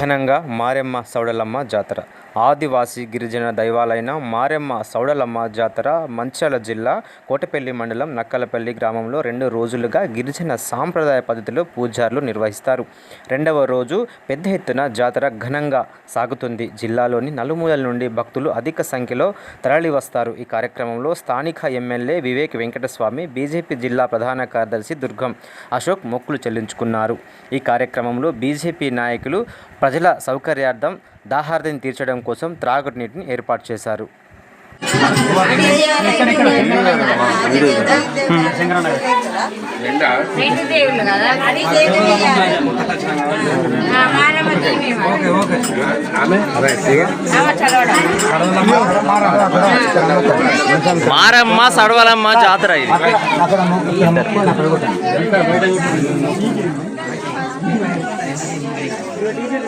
ఘనంగా మారెమ్మ సౌడలమ్మ జాతర. ఆదివాసీ గిరిజన దైవాలైన మారెమ్మ సౌడలమ్మ జాతర మంచాల జిల్లా కోటపల్లి మండలం నక్కలపల్లి గ్రామంలో రెండు రోజులుగా గిరిజన సాంప్రదాయ పద్ధతిలో పూజారులు నిర్వహిస్తారు. రెండవ రోజు పెద్ద ఎత్తున జాతర ఘనంగా సాగుతుంది. జిల్లాలోని నలుమూలల నుండి భక్తులు అధిక సంఖ్యలో తరలి వస్తారు. ఈ కార్యక్రమంలో స్థానిక ఎమ్మెల్యే వివేక్ వెంకటస్వామి బీజేపీ జిల్లా ప్రధాన కార్యదర్శి దుర్గం అశోక్ మొక్కులు చెల్లించుకున్నారు. ఈ కార్యక్రమంలో బీజేపీ నాయకులు ప్రజల సౌకర్యార్థం దాహార్తిని తీర్చడం కోసం త్రాగుడు నీటిని ఏర్పాటు చేశారు మారమ్మ సడవలమ్మ జాతర ఇది டீசல்